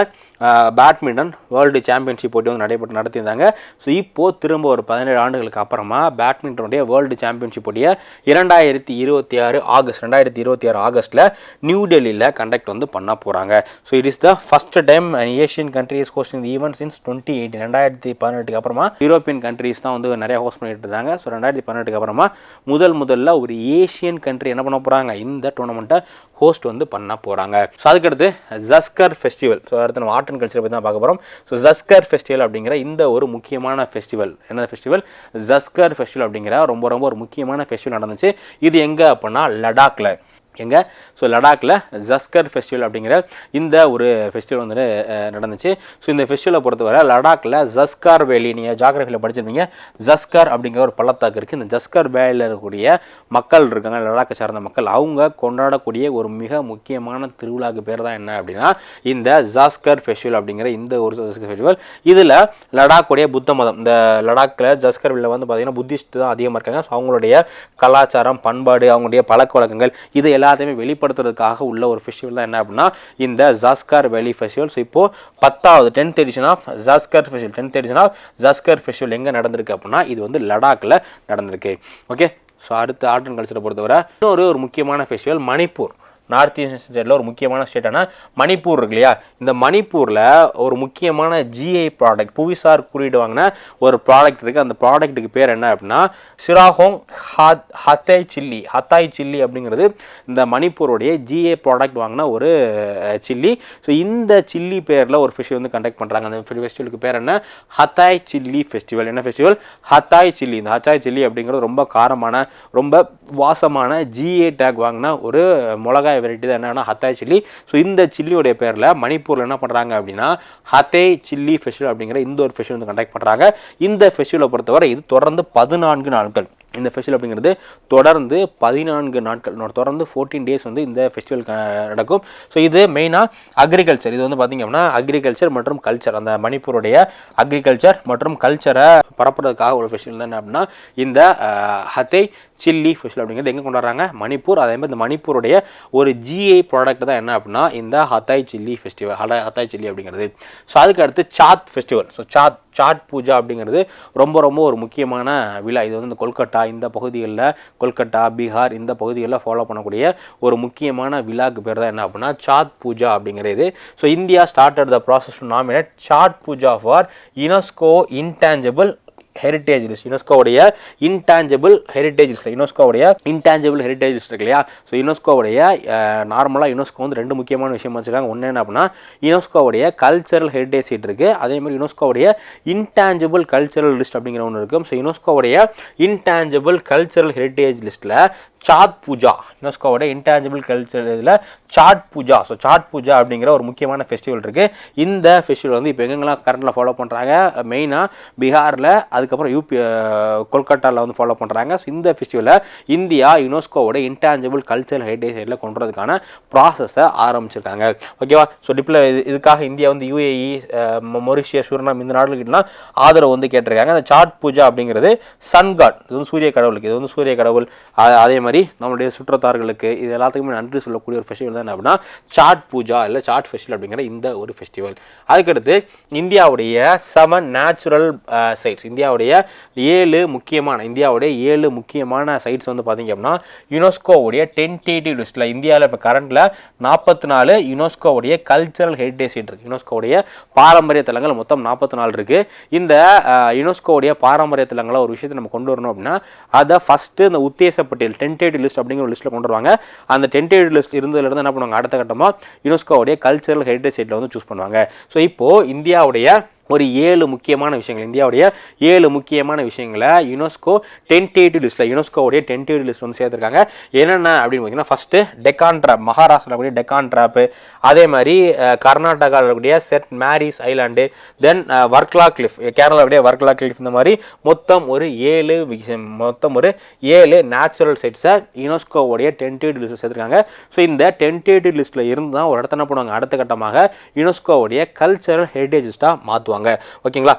பேட்மிண்டன் வேர்ல்டு சாம்பியன்ஷிப் போட்டி வந்து நடைபெற்று நடத்தியிருந்தாங்க. ஸோ இப்போது திரும்ப ஒரு பதினேழு ஆண்டுகளுக்கு அப்புறமா பேட்மிண்டனுடைய வேர்ல்டு சாம்பியன்ஷிப் போட்டியை இரண்டாயிரத்தி இருபத்தி ஆறு ஆகஸ்ட் ரெண்டாயிரத்தி இருபத்தி ஆறு ஆகஸ்ட்டில் நியூ டெல்லியில் கண்டக்ட் வந்து பண்ண போகிறாங்க so it is the first time Asian countries hosting event since twenty eight ரெண்டாயிரத்தி பதினெட்டுக்கு அப்புறமா யூரோப்பியன் கண்ட்ரிஸ் தான் வந்து நிறைய ஹோஸ்ட் பண்ணிட்டு இருந்தாங்க. ஸோ ரெண்டாயிரத்தி பதினெட்டுக்கு அப்புறமா முதல் முதல்ல ஒரு ஏஷியன் கண்ட்ரி என்ன பண்ண போகிறாங்க இந்த டோர்னமெண்ட்டை ஹோஸ்ட் வந்து பண்ண போகிறாங்க ஸோ அதுக்கடுத்து ஜஸ்கர் ஃபெஸ்டிவல் ஸோ அடுத்து நம்ம ஆர்ட் அண்ட் கல்ச்சரை பற்றி தான் பார்க்க போகிறோம் ஸோ ஜஸ்கர் ஃபெஸ்டிவல் அப்படிங்கிற இந்த ஒரு முக்கியமான ஃபெஸ்டிவல் என்ன ஃபெஸ்டிவல் ஜஸ்கர் ஃபெஸ்டிவல் அப்படிங்கிற ரொம்ப ரொம்ப ஒரு முக்கியமான ஃபெஸ்டிவல் நடந்துச்சு. இது எங்கே அப்படின்னா லடாக்ல. எங்கே? ஸோ லடாக்கில் ஜஸ்கர் ஃபெஸ்டிவல் அப்படிங்கிற இந்த ஒரு ஃபெஸ்டிவல் வந்து நடந்துச்சு. ஸோ இந்த ஃபெஸ்டிவலை பொறுத்தவரை லடாக்கில் ஜஸ்கார் வேலி நீங்கள் ஜாகிரஃபியில் படிச்சிருப்பீங்க. ஜஸ்கார் அப்படிங்கிற ஒரு பள்ளத்தாக்கு இருக்குது இந்த ஜஸ்கர் வேலியில் இருக்கக்கூடிய மக்கள் இருக்காங்க லடாக்கை சார்ந்த மக்கள். அவங்க கொண்டாடக்கூடிய ஒரு மிக முக்கியமான திருவிழாவுக்கு பேர் தான் என்ன அப்படின்னா இந்த ஜாஸ்கர் ஃபெஸ்டிவல் அப்படிங்கிற இந்த ஒரு ஜஸ்கர் ஃபெஸ்டிவல் இதில் லடாக்குடைய புத்த மதம் இந்த லடாக்கில் ஜஸ்கர் வேலியில் வந்து பார்த்தீங்கன்னா புத்திஸ்ட் தான் அதிகமாக இருக்காங்க. ஸோ அவங்களுடைய கலாச்சாரம் பண்பாடு அவங்களுடைய பழக்க வழக்கங்கள் இதை எல்லாத்தையுமே வெளிப்படுத்துறதுக்காக உள்ள ஒரு ஃபெஸ்டிவல் தான் என்ன அப்படின்னா இந்த ஜாஸ்கர் வேலி ஃபெஸ்டிவல் ஸோ இப்போது பத்தாவது tenth edition of Zanskar festival tenth edition of Zanskar festival எங்கே நடந்திருக்கு அப்படின்னா இது வந்து லடாக்கில் நடந்திருக்கு. ஓகே ஸோ அடுத்து ஆர்ட் அண்ட் கல்ச்சரை பொறுத்தவரை இன்னொரு ஒரு முக்கியமான ஃபெஸ்டிவல் மணிப்பூர். நார்த் ஈஸ்ட் ஸ்டேட்டில் ஒரு முக்கியமான ஸ்டேட்டான மணிப்பூர் இருக்கு இல்லையா? இந்த மணிப்பூரில் ஒரு முக்கியமான ஜிஐ ப்ராடக்ட் புவிசார் குறியீடு வாங்கின ஒரு ப்ராடக்ட் இருக்குது அந்த ப்ராடக்ட்டுக்கு பேர் என்ன அப்படின்னா சிராஹோங் ஹத் ஹத்தாய் சில்லி ஹத்தாய் சில்லி அப்படிங்கிறது இந்த மணிப்பூருடைய ஜிஏ ப்ராடக்ட் வாங்கின ஒரு சில்லி. ஸோ இந்த சில்லி பேரில் ஒரு ஃபெஸ்டிவல் வந்து கண்டக்ட் பண்ணுறாங்க அந்த ஃபெஸ்டிவலுக்கு பேர் என்ன? ஹத்தாய் சில்லி ஃபெஸ்டிவல் என்ன ஃபெஸ்டிவல் ஹத்தாய் சில்லி. இந்த ஹத்தாய் சில்லி அப்படிங்கிறது ரொம்ப காரமான ரொம்ப வாசமான ஜிஏ டேக் வாங்கின ஒரு மிளகாய் வெரைட்டி தான் என்னன்னா ஹத்தாய் சில்லி ஸோ இந்த சில்லியோடைய பேரில் மணிப்பூரில் என்ன பண்ணுறாங்க அப்படின்னா ஹத்தே சில்லி ஃபெஸ்டிவல் அப்படிங்கிற இந்த ஒரு ஃபெஸ்டிவல் வந்து கண்டக்ட் பண்ணுறாங்க இந்த ஃபெஸ்டிவலை பொறுத்தவரை இது தொடர்ந்து பதினான்கு நாட்கள். இந்த ஃபெஸ்டிவல் அப்படிங்கிறது தொடர்ந்து பதினான்கு நாட்கள். தொடர்ந்து ஃபோர்டீன் டேஸ் வந்து இந்த ஃபெஸ்டிவல் நடக்கும். ஸோ இது மெயினாக அக்ரிகல்ச்சர் இது வந்து பார்த்திங்க அப்படின்னா அக்ரிகல்ச்சர் மற்றும் கல்ச்சர் அந்த மணிப்பூருடைய அக்ரிகல்ச்சர் மற்றும் கல்ச்சரை பரப்புறதுக்காக ஒரு ஃபெஸ்டிவல் தான் என்ன அப்படின்னா இந்த ஹத்தை சில்லி ஃபெஸ்டிவல் அப்படிங்கிறது எங்கே கொண்டாடுறாங்க? மணிப்பூர். அதே மாதிரி இந்த மணிப்பூருடைய ஒரு ஜிஐ ப்ராடக்ட் தான் என்ன அப்படின்னா இந்த ஹத்தாய் சில்லி ஃபெஸ்டிவல் ஹல ஹத்தாய் சில்லி அப்படிங்கிறது. ஸோ அதுக்கு அடுத்து சாத் ஃபெஸ்டிவல் ஸோ சாத் சாட் பூஜா அப்படிங்கிறது ரொம்ப ரொம்ப ஒரு முக்கியமான விழா. இது வந்து இந்த கொல்கட்டா இந்த பகுதிகளில் கொல்கட்டா பீகார் இந்த பகுதிகளில் ஃபாலோ பண்ணக்கூடிய ஒரு முக்கியமான விழாக்கு பேர் தான் என்ன அப்படின்னா சாத் பூஜா அப்படிங்கிறது. So India started the process to nominate Chhath Puja for UNESCO intangible heritage list யுனெஸ்கோவுடைய intangible heritage list யுனெஸ்கோவுடைய இன்டான்ஜிபிள் ஹெரிட்டேஜ் லிஸ்ட் இருக்கு இல்லையா? ஸோ யுனெஸ்கோவுடைய நார்மலாக யுனெஸ்கோ வந்து ரெண்டு முக்கியமான விஷயம் வச்சுருக்காங்க. ஒன்று என்ன அப்படின்னா யுனெஸ்கோவுடைய கல்ச்சரல் ஹெரிட்டேஜ் சீட் இருக்குது அதே மாதிரி யுனெஸ்கோவுடைய இன்டான்ஜிபிள் கல்ச்சரல் லிஸ்ட் அப்படிங்கிற ஒன்று இருக்கும் ஸோ யுனெஸ்கோவுடைய இன்டான்ஜிபிள் கல்ச்சரல் ஹெரிட்டேஜ் லிஸ்ட்டில் சாத் பூஜா யுனெஸ்கோவோட இன்டான்ஜிபிள் கல்ச்சர் இதில் சாட் பூஜா. ஸோ சாட் பூஜா அப்படிங்கிற ஒரு முக்கியமான ஃபெஸ்டிவல் இருக்குது இந்த ஃபெஸ்டிவல் வந்து இப்போ எங்கெங்கெல்லாம் கரண்டில் ஃபாலோ பண்ணுறாங்க மெயினாக பீகாரில் அதுக்கப்புறம் யூபி கொல்கட்டாவில் வந்து ஃபாலோ பண்ணுறாங்க ஸோ இந்த ஃபெஸ்டிவலை இந்தியா யுனெஸ்கோவோட இன்டான்ஜிபிள் கல்ச்சரல் ஹெரிட்டேஜ் சைடில் கொண்டு வரதுக்கான ப்ராசஸை ஆரம்பிச்சிருக்காங்க. ஓகேவா ஸோ டிப்ல இது இதுக்காக இந்தியா வந்து யூஏஇ மொரிஷியா சுரணம் இந்த நாடுகளுக்கெல்லாம் ஆதரவு வந்து கேட்டிருக்காங்க. அந்த சாட் பூஜா அப்படிங்கிறது சன் காட் இது வந்து சூரிய கடவுளுக்கு இது வந்து சூரிய கடவுள். அதே மாதிரி நம்மளுடைய சுற்றத்தார்களுக்கு இது எல்லாத்துக்குமே நன்றி சொல்லக்கூடிய ஒரு ஃபெஸ்டிவல் தான் என்ன அப்படின்னா சாட் பூஜா இல்லை சாட் ஃபெஸ்டிவல் அப்படிங்கிற இந்த ஒரு ஃபெஸ்டிவல் அதுக்கடுத்து இந்தியாவுடைய செவன் நேச்சுரல் சைட்ஸ் இந்தியாவுடைய ஏழு முக்கியமான இந்தியாவுடைய ஏழு முக்கியமான சைட்ஸ் வந்து பார்த்தீங்க அப்படின்னா யுனெஸ்கோவுடைய டென்டேட்டிவ் லிஸ்ட்டில் இந்தியாவில் இப்போ கரண்டில் நாற்பத்தி நாலு யுனெஸ்கோவுடைய கல்ச்சரல் ஹெரிட்டேஜ் சைட் இருக்குது யுனெஸ்கோவுடைய பாரம்பரிய தலங்கள் மொத்தம் நாற்பத்தி நாலு இருக்குது இந்த யுனெஸ்கோவுடைய பாரம்பரிய தலங்களை ஒரு விஷயத்தை நம்ம கொண்டு வரணும் அப்படின்னா அதை ஃபஸ்ட்டு இந்த உத்தேச பட்டியல் டென்டேட்டிவ் லிஸ்ட் அப்படிங்கிற ஒரு லிஸ்ட்டில் கொண்டு வருவாங்க. அந்த டென்டேட்டிவ் லிஸ்ட் இருந்ததுலேருந்து என்ன பண்ணுவாங்க? அடுத்த கட்டமாக யுனெஸ்கோவுடைய கல்ச்சரல் ஹெரிட்டேஜ் சைட்டில் வந்து சூஸ் பண்ணுவாங்க. ஸோ இப்போது இந்தியாவுடைய ஒரு ஏழு முக்கியமான விஷயங்கள். இந்தியாவுடைய ஏழு முக்கியமான விஷயங்களை யுனெஸ்கோ டென்டேட்டிவ் லிஸ்ட்டில் யுனெஸ்கோவுடைய டென்டேட்டிவ் லிஸ்ட் வந்து சேர்த்துருக்காங்க. என்னென்ன அப்படின்னு பார்த்தீங்கன்னா ஃபஸ்ட்டு டெக்கான் ட்ராப் மகாராஷ்டிராவில் கூடிய டெக்கான் ட்ராப்பு அதே மாதிரி கர்நாடகாவில் இருக்கக்கூடிய St Mary's Island then Varkala cliff கேரளாவுடைய Varkala cliff இந்த மாதிரி மொத்தம் ஒரு ஏழு விஷயம் மொத்தம் ஒரு ஏழு நேச்சுரல் சைட்ஸை யுனெஸ்கோவுடைய டென்டேட்டிவ் லிஸ்ட்டில் சேர்த்துருக்காங்க. ஸோ இந்த டென்டேட்டிவ் லிஸ்ட்டில் இருந்து தான் ஒரு இடத்த என்ன பண்ணுவாங்க? அடுத்த கட்டமாக யுனெஸ்கோவுடைய கல்ச்சரல் ஹெரிட்டேஜிஸ்ட்டாக மாற்றுவாங்க ஓகேங்களா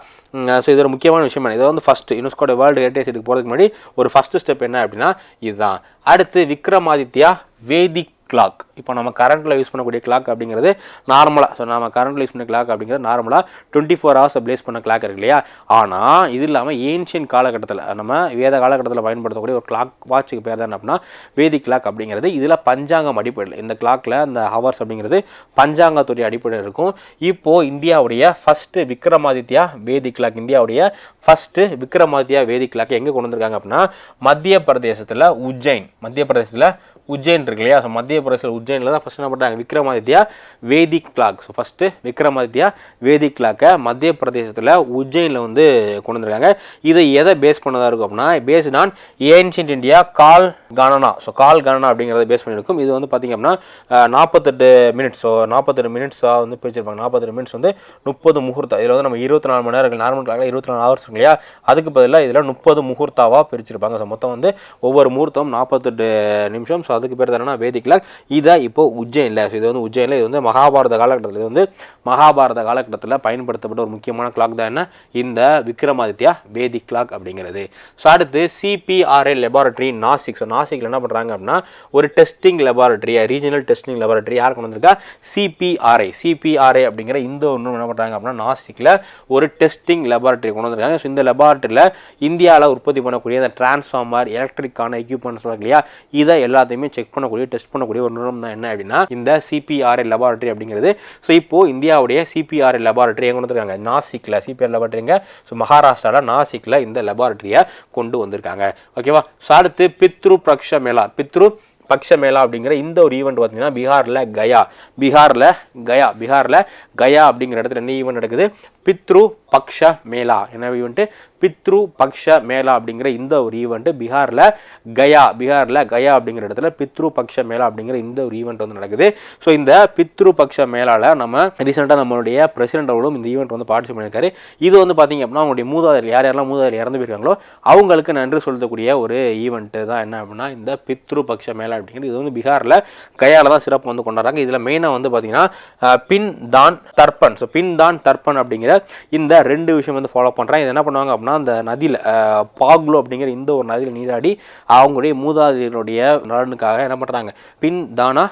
ஸோ இது ஒரு முக்கியமான விஷயம். இது வந்து ஃபஸ்ட்டு யுனெஸ்கோட வேர்ல்டு ஹெரிட்டேஜ் சைட்டுக்கு போகிறதுக்கு முன்னாடி ஒரு ஃபஸ்ட்டு ஸ்டெப் என்ன அப்படின்னா இதுதான். அடுத்து விக்ரமாதித்யா வேதிக் கிளாக் இப்போ நம்ம கரண்ட்டில் யூஸ் பண்ணக்கூடிய கிளாக் அப்படிங்கிறது நார்மலாக ஸோ நம்ம கரண்ட்டில் யூஸ் பண்ண கிளாக் அப்படிங்கிறது நார்மலாக டுவெண்ட்டி ஃபோர் ஹவர்ஸ் பிளேஸ் பண்ண கிளாக் இருக்கு இல்லையா? ஆனால் இது இல்லாமல் ஏன்ஷியன் காலகட்டத்தில் நம்ம வேத காலகட்டத்தில் பயன்படுத்தக்கூடிய ஒரு கிளாக் வாட்சுக்கு பேர் தான் என்ன அப்படின்னா வேதி கிளாக் அப்படிங்கிறது. இதில் பஞ்சாங்கம் அடிப்படையில் இந்த கிளாக்கில் இந்த ஹவர்ஸ் அப்படிங்கிறது பஞ்சாங்கத்துடைய அடிப்படையில் இருக்கும். இப்போது இந்தியாவுடைய ஃபஸ்ட்டு விக்ரமாதித்யா வேதி கிளாக் இந்தியாவுடைய ஃபஸ்ட்டு விக்ரமாதித்யா வேதி கிளாக் எங்கே கொண்டு வந்திருக்காங்க அப்படின்னா மத்திய பிரதேசத்தில் உஜ்ஜைன் மத்திய பிரதேசத்தில் உஜ்ஜைன் இருக்கு இல்லையா? ஸோ மத்திய பிரதேசத்தில் உஜ்ஜைனில் தான் ஃபஸ்ட் என்ன பண்ணுறாங்க Vikramaditya Vedic clock so first Vikramaditya Vedic கிளாக்கை மத்திய பிரதேசத்தில் உஜ்ஜைனில் வந்து கொண்டு வந்திருக்காங்க. இதை எதை பேஸ் பண்ணதாக இருக்கும் அப்படின்னா based on ancient India Kaal Ganana so Kaal Ganana அப்படிங்கிறத பேஸ் பண்ணியிருக்கும். இது வந்து பார்த்திங்க அப்படின்னா நாற்பத்தெட்டு மினிட்ஸ் ஸோ நாற்பத்தெட்டு மினிட்ஸாக வந்து பிரிச்சிருப்பாங்க. நாற்பத்தெட்டு மினிட்ஸ் வந்து முப்பது முகூர்த்தம் இதில் வந்து நம்ம இருபத்தி நாலு மணி நேரம் நார்மல் கிளாக்ல இருபத்தி நாலு ஹவர்ஸ் இல்லையா? அதுக்கு பதிலாக இதில் முப்பது முகூர்த்தாவாக பிரிச்சிருப்பாங்க. ஸோ மொத்தம் வந்து ஒவ்வொரு முகூர்த்தம் நாற்பத்தெட்டு நிமிஷம். ஸோ ஸோ அதுக்கு பேர் என்னன்னா வேதிக் கிளாக் இதை இப்போ உஜ்ஜைனில் ஸோ இது வந்து உஜ்ஜைனில் இது வந்து மகாபாரத காலகட்டத்தில் இது வந்து மகாபாரத காலகட்டத்தில் பயன்படுத்தப்பட்ட ஒரு முக்கியமான கிளாக் தான் என்ன? இந்த விக்ரமாதித்யா வேதிக் கிளாக் அப்படிங்கிறது. ஸோ அடுத்து சிபிஆர்ஐ லெபார்ட்டரி நாசிக் ஸோ நாசிக்கில் என்ன பண்ணுறாங்க அப்படின்னா ஒரு testing laboratory regional testing laboratory யார் கொண்டு வந்திருக்கா? சிபிஆர்ஐ சிபிஆர்ஐ அப்படிங்கிற இந்த ஒன்று என்ன பண்ணுறாங்க அப்படின்னா நாசிக்கில் ஒரு டெஸ்டிங் லெபார்ட்டரி கொண்டு வந்திருக்காங்க. ஸோ இந்த லெபார்ட்டரியில் இந்தியாவில் உற்பத்தி பண்ணக்கூடிய அந்த டிரான்ஸ்ஃபார்மர் எலக்ட்ரிக்கான எக்யூப்மெண்ட்ஸ் இல்லையா? இதை எல்லாத்தையுமே செக் பண்ணக்கூடிய டெஸ்ட் பண்ணக்கூடிய ஒரு நிறுவனம் தான் என்ன அப்படின்னா இந்த சிபிஆர்ஐ லெபார்டரி அப்படிங்கிறது. ஸோ இப்போ இந்தியாவுடைய சிபிஆர்ஐ லெபார்டரி எங்கே வந்துருக்காங்க நாசிக்கில் சிபிஆர் லெபார்டரிங்க ஸோ மகாராஷ்டிராவில் நாசிக்கில் இந்த லெபார்டரியை கொண்டு வந்திருக்காங்க. ஓகேவா ஸோ அடுத்து பித்ரு பிரக்ஷ மேளா பித்ரு பக்ஷ மேளா அப்படிங்கிற இந்த ஒரு ஈவெண்ட் பார்த்தீங்கன்னா பீகாரில் கயா. பீகாரில் கயா. பீகாரில் கயா அப்படிங்கிற இடத்துல என்ன ஈவெண்ட் நடக்குது? பித்ரு பக்ஷ மேளா என்ன வந்துட்டு பித்ரு பக்ஷ மேளா அப்படிங்கிற இந்த ஒரு ஈவெண்ட்டு பீகாரில் கயா பீகாரில் கயா அப்படிங்கிற இடத்துல பித்ரு பக்ஷ மேளா அப்படிங்கிற இந்த ஒரு ஈவெண்ட் வந்து நடக்குது. ஸோ இந்த பித்ரு பக்ஷ மேலாவில் நம்ம ரீசெண்டாக நம்மளுடைய பிரசிடென்ட் அவர்களும் இந்த ஈவெண்ட் வந்து பார்ட்டிசிபேட் பண்ணியிருக்காரு. இது வந்து பார்த்தீங்க அப்படின்னா அவங்களுடைய மூதாதையில் யார் யாரெல்லாம் மூதாதையில் இறந்து போயிருக்காங்களோ அவங்களுக்கு நன்றி செலுத்தக்கூடிய ஒரு ஈவெண்ட்டு தான் என்ன அப்படின்னா இந்த பித்ரு பக்ஷ மேளா அப்படிங்கிறது. இது வந்து பீகாரில் கயாவில் தான் சிறப்பு வந்து கொண்டாடுறாங்க. இதில் மெயினாக வந்து பார்த்திங்கன்னா பின் தான் தர்ப்பன். ஸோ பின் தான் தர்ப்பன் அப்படிங்கிற இந்த ரெண்டு விஷயம் வந்து ஃபாலோ பண்ணுறாங்க இது என்ன பண்ணுவாங்க அப்படின்னா அந்த நதியில் பாக்லோ அப்படிங்கிற இந்த ஒரு நதியில் நீராடி அவங்களுடைய மூதாதையினுடைய நலனுக்காக என்ன பண்ணுறாங்க பின் தானா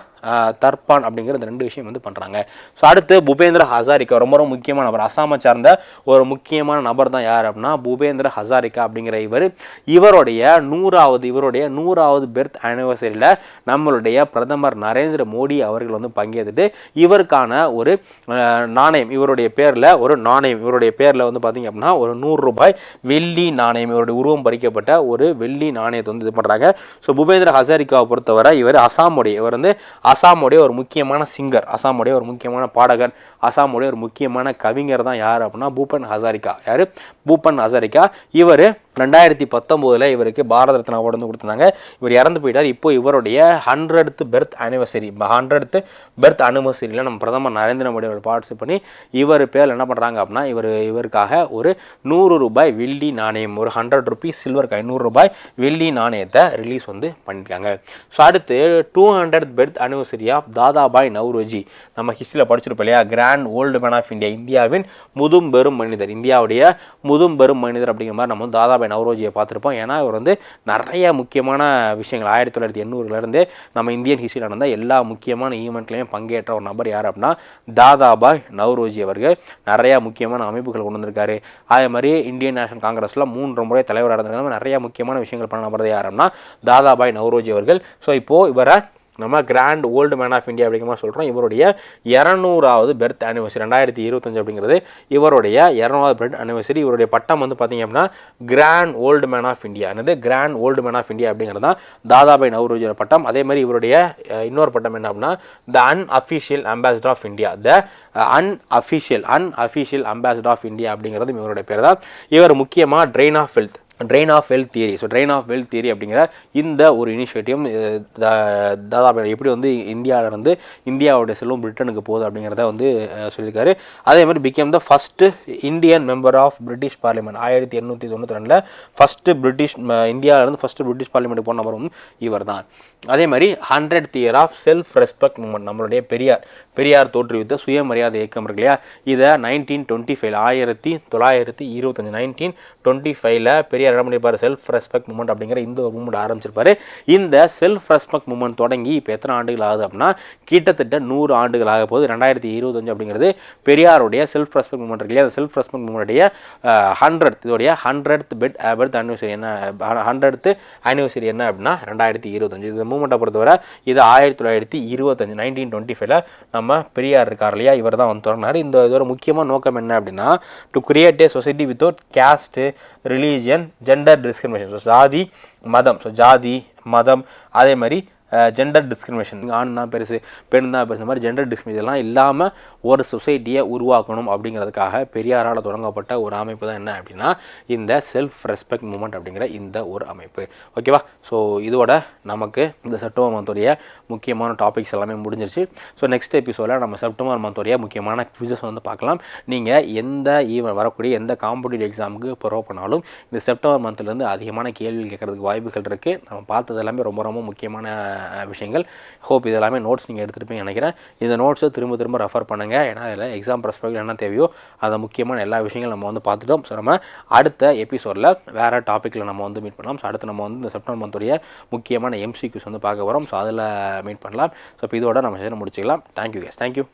தர்பான் அப்படிங்கிற இந்த ரெண்டு விஷயம் வந்து பண்ணுறாங்க ஸோ அடுத்து பூபேந்திர ஹசாரிகா ரொம்ப ரொம்ப முக்கியமான நபர். அசாமை சார்ந்த ஒரு முக்கியமான நபர் தான் யார் அப்படின்னா பூபேந்திர ஹசாரிகா அப்படிங்கிற இவர். இவருடைய நூறாவது இவருடைய நூறாவது பெர்த் ஆனிவர்சரியில் நம்மளுடைய பிரதமர் நரேந்திர மோடி அவர்கள் வந்து பங்கேற்றுட்டு இவருக்கான ஒரு நாணயம் இவருடைய பேரில் ஒரு நாணயம் இவருடைய பேரில் வந்து பார்த்திங்க அப்படின்னா ஒரு நூறு ரூபாய் வெள்ளி நாணயம் இவருடைய உருவம் பறிக்கப்பட்ட ஒரு வெள்ளி நாணயத்தை வந்து இது பண்ணுறாங்க ஸோ பூபேந்திர ஹசாரிகாவை பொறுத்தவரை இவர் அசாமுடைய இவர் வந்து அசாமுடைய ஒரு முக்கியமான சிங்கர் அசாமுடைய ஒரு முக்கியமான பாடகர் அசாமுடைய ஒரு முக்கியமான கவிஞர் தான் யார் அப்படின்னா பூபன் ஹசாரிகா. யார்? பூபன் ஹசாரிகா. இவர் ரெண்டாயிரத்தி பத்தொம்போதில் இவருக்கு பாரத ரத்னா அவார்டு வந்து கொடுத்துருந்தாங்க. இவர் இறந்து போயிட்டார். இப்போ இவருடைய hundredth birth anniversary hundredth birth அனிவர்சரியில் நம்ம பிரதமர் நரேந்திர மோடி அவர் பார்ட்டிசிபேட் பண்ணி இவர் பேர் என்ன பண்ணுறாங்க அப்படின்னா இவர் இவருக்காக ஒரு நூறு ரூபாய் வெள்ளி நாணயம் ஒரு ஹண்ட்ரட் ருபீஸ் சில்வர் காய் நூறு ரூபாய் வெள்ளி நாணயத்தை ரிலீஸ் வந்து பண்ணியிருக்காங்க ஸோ அடுத்து two hundred birth anniversary of Dadabhai Naoroji. நம்ம ஹிஸ்ட்ரியில் படிச்சிருப்போம் இல்லையா? Grand old man of India இந்தியாவின் முதும் பெரும் மனிதர். இந்தியாவுடைய முதும் பெரும் மனிதர் அப்படிங்கிற மாதிரி நம்ம தாதாபாய் நவ்ரோஜியை பார்த்துருப்போம். ஏன்னா இவர் வந்து நிறைய முக்கியமான விஷயங்கள். ஆயிரத்தி தொள்ளாயிரத்தி எண்ணூறுலேருந்து நம்ம இந்தியன் ஹிஸ்டரியில் நடந்த எல்லா முக்கியமான ஈவெண்ட்லையும் பங்கேற்ற ஒரு நபர் யார் அப்படின்னா தாதாபாய் நவ்ரோஜி அவர்கள். நிறைய முக்கியமான அமைப்புகள் கொண்டு வந்திருக்காரு. அதே மாதிரி இந்தியன் நேஷனல் காங்கிரஸில் மூன்று முறை தலைவராக இருந்திருக்காங்க நிறைய முக்கியமான விஷயங்கள் பண்ண நபர் யார் அப்படின்னா தாதாபாய் நவ்ரோஜி அவர்கள். ஸோ இப்போது இவரை நம்ம grand old man of India அப்படிங்கிற மாதிரி சொல்கிறோம் இவருடைய இரநூறாவது பெர்த் அனிவர்சரி ரெண்டாயிரத்தி இருபத்தஞ்சு அப்படிங்கிறது இவருடைய இரநூறாவது பெர்த் ஆனிவர்சரி இவருடைய பட்டம் வந்து பார்த்திங்க அப்படின்னா grand old man of India என்னது? Grand old man of India அப்படிங்கிறது தான் தாதாபாய் நவ்ரோஜியோட பட்டம். அதே மாதிரி இவருடைய இன்னொரு பட்டம் என்ன அப்படின்னா the unofficial ambassador of India the un unofficial un ambassador of India அப்படிங்கிறது இவருடைய பேர் தான். இவர் முக்கியமாக drain of wealth drain of wealth theory so drain of wealth theory அப்படிங்கிற இந்த ஒரு இனிஷியேட்டிவ் தாதாபாய் எப்படி வந்து இந்தியாவிலேருந்து இந்தியாவோட செல்வம் பிரிட்டனுக்கு போகுது அப்படிங்கிறத வந்து சொல்லியிருக்காரு. அதே மாதிரி became the first Indian member of British parliament ஆயிரத்தி எண்ணூற்றி தொண்ணூற்றி ரெண்டில் ஃபஸ்ட்டு பிரிட்டிஷ் இந்தியாவிலேருந்து ஃபஸ்ட்டு பிரிட்டிஷ் பார்லிமெண்ட் போன நபரும் இவர் தான் அதே மாதிரி hundred year of self respect movement நம்மளுடைய பெரியார். பெரியார் தோற்றுவித்த சுயமரியாதை இயக்கம் இருக்கு இல்லையா? இதை நைன்டீன் டுவெண்ட்டி ஃபைவ் ஆயிரத்தி தொள்ளாயிரத்தி இருபத்தஞ்சி நைன்டீன் டுவெண்ட்டி ஃபைவ்ல பெரியார் என்ன பண்ணியிருப்பார் செல்ஃப் ரெஸ்பெக்ட் மூமெண்ட் அப்படிங்கிற இந்த ஒரு மூமெண்ட் ஆரம்பிச்சிருப்பாரு. இந்த செல்ஃப் ரெஸ்பெக்ட் மூமெண்ட் தொடங்கி இப்போ எத்தனை ஆண்டுகள் ஆகுது அப்படின்னா கிட்டத்தட்ட நூறு ஆண்டுகள் ஆக போகுது. ரெண்டாயிரத்தி இருபத்தஞ்சு அப்படிங்கிறது பெரியாருடைய செல்ஃப் ரெஸ்பெக்ட் மூமெண்ட் இருக்கு இல்லையா? அந்த செல்ஃப் ரெஸ்பெக்ட் மூமெண்ட்டுடைய ஹண்ட்ரட் இதோடைய ஹண்ட்ரட் பெட் பெர்த் அனிவர்சரி என்ன ஹண்ட்ரட் அனிவர்சரி என்ன அப்படின்னா ரெண்டாயிரத்தி இருபத்தஞ்சு. இந்த மூமெண்ட்டை பொறுத்தவரை இது ஆயிரத்தி தொள்ளாயிரத்தி இருபத்தஞ்சு நைன்டீன் டுவெண்ட்டி ஃபைவ்ல நம்ம பெரியார் இருக்கார் இல்லையா? இவர் தான் வந்து தொடங்கினார். இந்த இதோட முக்கியமான நோக்கம் என்ன அப்படின்னா to create a society without caste religion gender discrimination so ஜாதி மதம். ஸோ ஜாதி மதம் அதே மாதிரி ஜெண்டர் டிஸ்கிரிமினேஷன் ஆண் தான் பெருசு பெண் தான் பெருசு இந்த மாதிரி ஜெண்டர் டிஸ்கிரிமினேஷன் இல்லாமல் ஒரு சொசைட்டியை உருவாக்கணும் அப்படிங்கிறதுக்காக பெரியாரால் தொடங்கப்பட்ட ஒரு அமைப்பு தான் என்ன அப்படின்னா இந்த செல்ஃப் ரெஸ்பெக்ட் மூமெண்ட் அப்படிங்கிற இந்த ஒரு அமைப்பு. ஓகேவா ஸோ இதோட நமக்கு இந்த செப்டம்பர் மந்தோடைய முக்கியமான டாபிக்ஸ் எல்லாமே முடிஞ்சிருச்சு. ஸோ நெக்ஸ்ட் எபிசோடில் நம்ம செப்டம்பர் மந்தோடைய முக்கியமான குவிசஸ் வந்து பார்க்கலாம். நீங்கள் எந்த ஈவன் வரக்கூடிய எந்த காம்படிட்டிவ் எக்ஸாமுக்கு ப்ரோ பண்ணாலும் இந்த செப்டம்பர் மந்த்லேருந்து அதிகமான கேள்வி கேட்குறதுக்கு வாய்ப்புகள் இருக்குது நம்ம பார்த்தது எல்லாமே ரொம்ப ரொம்ப முக்கியமான விஷயங்கள். ஹோப் இதெல்லாமே நோட்ஸ் நீங்கள் எடுத்துகிட்டு நினைக்கிறேன். இந்த நோட்ஸை திரும்ப திரும்ப ரெஃபர் பண்ணுங்கள் ஏன்னா அதில் எக்ஸாம் ப்ரெஸ்பெக்டில் என்ன தேவையோ அதை முக்கியமான எல்லா விஷயங்களும் நம்ம வந்து பார்த்துட்டோம். ஸோ நம்ம அடுத்த எபிசோடில் வேறு டாப்பிக்கில் நம்ம வந்து மீட் பண்ணலாம். ஸோ அடுத்து நம்ம வந்து இந்த செப்டம்பர் மந்தோடைய முக்கியமான எம்சிக்யூஸ் வந்து பார்க்க வரோம் ஸோ அதில் மீட் பண்ணலாம். ஸோ இப்போ இதோட நம்ம channel முடிச்சிக்கலாம். Thank you guys thank you